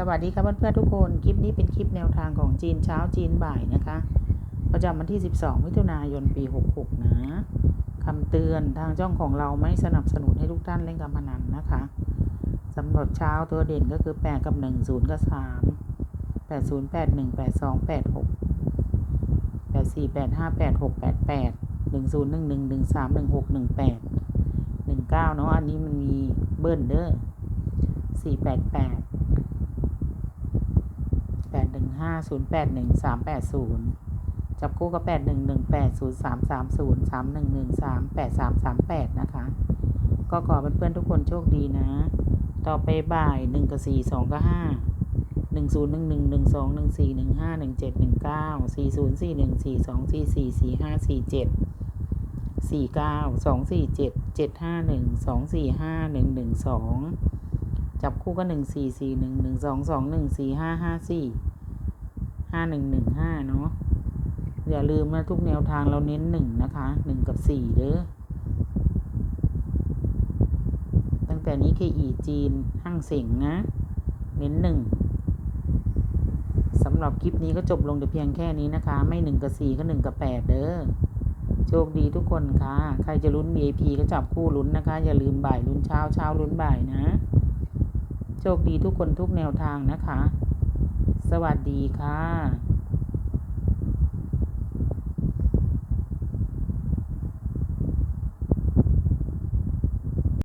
สวัสดีครับเพื่อนๆทุกคน คลิปนี้เป็นคลิปแนวทางของจีนเช้าจีนบ่ายนะคะประจำวันที่ 12 มิถุนายนปี 66 นะคำเตือนทางช่องของเราไม่สนับสนุนให้ทุกท่านเล่นการพนันนะคะสำหรับเช้าตัวเด่นก็คือ 8 กับ 1 0 กับ 3 8 0 8 1 8 2 8 6 8 4 8 5 8 6 8 8 1 0 1 1 1 3 1 6 1 8 1 9 เนาะอันนี้มันมีเบิ้ลเด้อ4 8 8แปด หนึ่งห้าศูนย์แปดหนึ่งสามแปดศูนย์จับคู่ก็แปดหนึ่งหนึ่งแปดศูนย์สามสามศูนย์สามหนึ่งหนึ่งสามแปดสามสามแปดนะคะ ก็ขอเพื่อนๆทุกคนโชคดีนะ ต่อไปบ่ายหนึ่งกับสี่สองกับห้าหนึ่งศูนย์หนึ่งหนึ่งหนึ่งสองหนึ่งสี่หนึ่งห้าหนึ่งเจ็ดหนึ่งเก้าสี่ศูนย์สี่หนึ่งสี่สองสี่สี่สี่ห้าสี่เจ็ดสี่เก้าสองสี่เจ็ดเจ็ดห้าหนึ่งสองสี่ห้าหนึ่งหนึ่งสองจับคู่ก็หนึ่งสี่สี่หนึ่งหนึ่งสองสองหนึ่งสี่ห้าห้าสี่ ห้าหนึ่งหนึ่งห้าเนาะอย่าลืมนะทุกแนวทางเราเน้นหนึ่งนะคะหนึ่งกับสี่เด้อตั้งแต่นี้คืออีจีนห้างเสียงนะ เน้นหนึ่งสำหรับคลิปนี้ก็จบลงแต่เพียงแค่นี้นะคะ ไม่หนึ่งกับสี่ก็หนึ่งกับแปดเด้อโชคดีทุกคนค่ะ ใครจะลุ้น VIP ก็จับคู่ลุ้นนะคะ อย่าลืมบ่ายลุ้นเช้าเช้าลุ้นบ่ายนะ โชคดีทุกคนทุกแนวทางนะคะ สวัสดีค่ะ